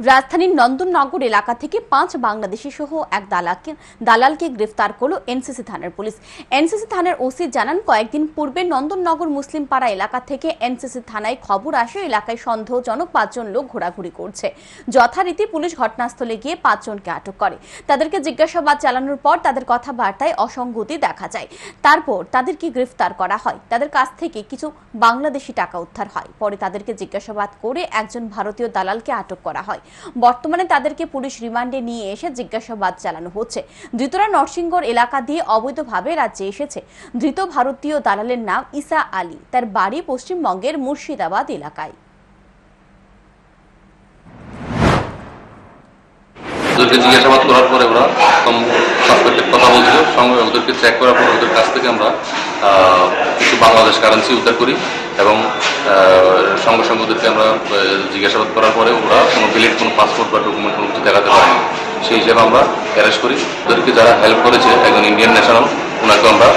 রাজধানীর নন্দননগর এলাকা থেকে পাঁচ বাংলাদেশি সহ এক দালালকে দালালকে গ্রেফতার করল এনসিসি থানার পুলিশ। এনসিসি থানার ওসি জানান, কয়েকদিন পূর্বে নন্দননগর মুসলিম পাড়া এলাকা থেকে এনসিসি থানায় খবর আসে, এলাকায় সন্দেহজনক পাঁচজন লোক ঘোরাঘুরি করছে। যথারীতি পুলিশ ঘটনাস্থলে গিয়ে পাঁচজনকে আটক করে। তাদেরকে জিজ্ঞাসাবাদ চালানোর পর তাদের কথাবার্তায় অসঙ্গতি দেখা যায়। তারপর তাদেরকে গ্রেফতার করা হয়। তাদের কাছ থেকে কিছু বাংলাদেশি টাকা উদ্ধার হয়। পরে তাদেরকে জিজ্ঞাসাবাদ করে একজন ভারতীয় দালালকে আটক করা হয়। বর্তমানে তাদেরকে পুলিশ রিমান্ডে নিয়ে এসে জিজ্ঞাসাবাদ চালানো হচ্ছে। ধৃতরা নরসিংগড় এলাকা দিয়ে অবৈধভাবে রাজ্যে এসেছে। ধৃত ভারতীয় দালালের নাম ইসা আলী। তার বাড়ি পশ্চিমবঙ্গের মুর্শিদাবাদ এলাকায়। ওদেরকে জিজ্ঞাসাবাদ করার পরে ওরা সাসপেক্টের কথা বলছিল। সঙ্গে ওদেরকে চেক করার পর ওদের কাছ থেকে আমরা কিছু বাংলাদেশ কারেন্সি উদ্ধার করি। এবং সঙ্গে সঙ্গে ওদেরকে আমরা জিজ্ঞাসাবাদ করার পরে ওরা কোনো বিলেট কোনো পাসপোর্ট বা ডকুমেন্ট কোনো কিছু দেখাতে পারেনি। সেই হিসাবে আমরা অ্যারেস্ট করি। ওদেরকে যারা হেল্প করেছে, একজন ইন্ডিয়ান ন্যাশনাল ওনাকে আমরা